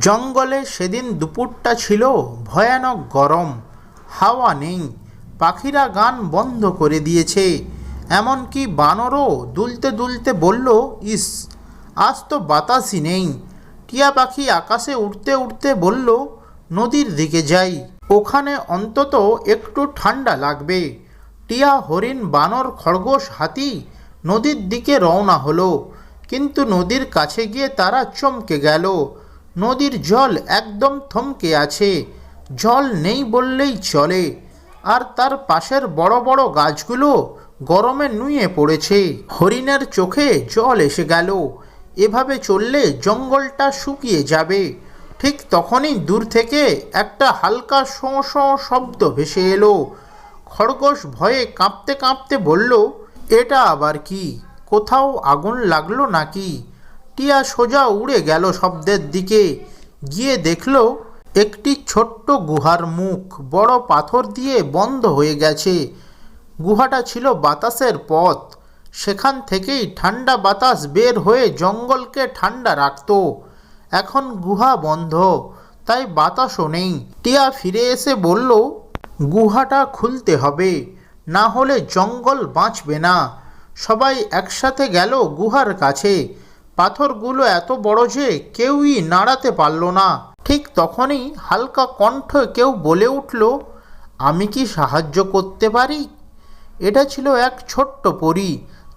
জঙ্গলে সেদিন দুপুরটা ছিল ভয়ানক গরম। হাওয়া নেই। পাখিরা গান বন্ধ করে দিয়েছে। এমনকি বানরও দুলতে দুলতে বলল, ইস, আজ তো বাতাসই নেই। টিয়া পাখি আকাশে উড়তে উড়তে বলল, নদীর দিকে যাই। ওখানে অন্তত একটু ঠান্ডা লাগবে। টিয়া, হরিণ, বানর, খরগোশ, হাতি নদীর দিকে রওনা হলো। কিন্তু নদীর কাছে গিয়ে তারা চমকে গেল। নদীর জল একদম থমকে আছে। জল নেই বললেই চলে। আর তার পাশের বড় বড় গাছগুলো গরমে নুয়ে পড়েছে। হরিণের চোখে জল এসে গেল। এভাবে চললে জঙ্গলটা শুকিয়ে যাবে। ঠিক তখনই দূর থেকে একটা হালকা শোঁ শোঁ শব্দ ভেসে এলো। খরগোশ ভয়ে কাঁপতে কাঁপতে বলল, এটা আবার কি? কোথাও আগুন লাগল নাকি? টিয়া সোজা উড়ে গেল শব্দের দিকে। গিয়ে দেখল একটি ছোট্ট গুহার মুখ, বড় পাথর দিয়ে বন্ধ হয়ে গেছে। গুহাটা ছিল বাতাসের পথ। সেখান থেকেই ঠান্ডা বাতাস বের হয়ে জঙ্গলকে ঠান্ডা রাখতো। এখন গুহা বন্ধ, তাই বাতাসও নেই। টিয়া ফিরে এসে বলল, গুহাটা খুলতে হবে, না হলে জঙ্গল বাঁচবে না। সবাই একসাথে গেল গুহার কাছে। পাথরগুলো এত বড় যে কেউই নাড়াতে পারল না। ঠিক তখনই হালকা কণ্ঠ কেউ বলে উঠল, আমি কি সাহায্য করতে পারি? এটা ছিল এক ছোট্ট পরী,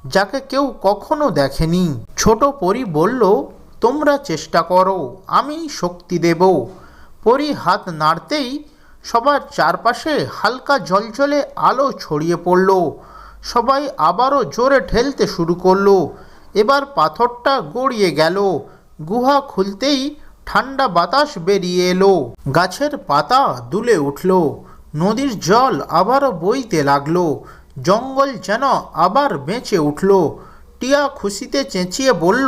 যাকে কেউ কখনো দেখেনি। ছোট পরী বলল, তোমরা চেষ্টা করো, আমি শক্তি দেব। পরী হাত নাড়তেই সবার চারপাশে হালকা জলজলে আলো ছড়িয়ে পড়ল। সবাই আবারও জোরে ঠেলতে শুরু করল এবার পাথরটা গড়িয়ে গেল। গুহা খুলতেই ঠান্ডা বাতাস বেরিয়ে এলো। গাছের পাতা দুলে উঠল। নদীর জল আবারও বইতে লাগল। জঙ্গল যেন আবার বেঁচে উঠল। টিয়া খুশিতে চেঁচিয়ে বলল,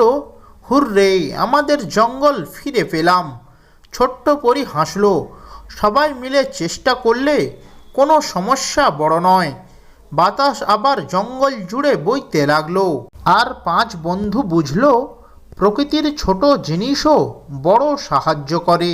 হুররে, আমাদের জঙ্গল ফিরে পেলাম। ছোট্ট পরি হাসলো, সবাই মিলে চেষ্টা করলে কোনো সমস্যা বড় নয়। বাতাস আবার জঙ্গল জুড়ে বইতে লাগল। আর পাঁচ বন্ধু বুঝল প্রকৃতির ছোট জিনিসও বড় সাহায্য করে।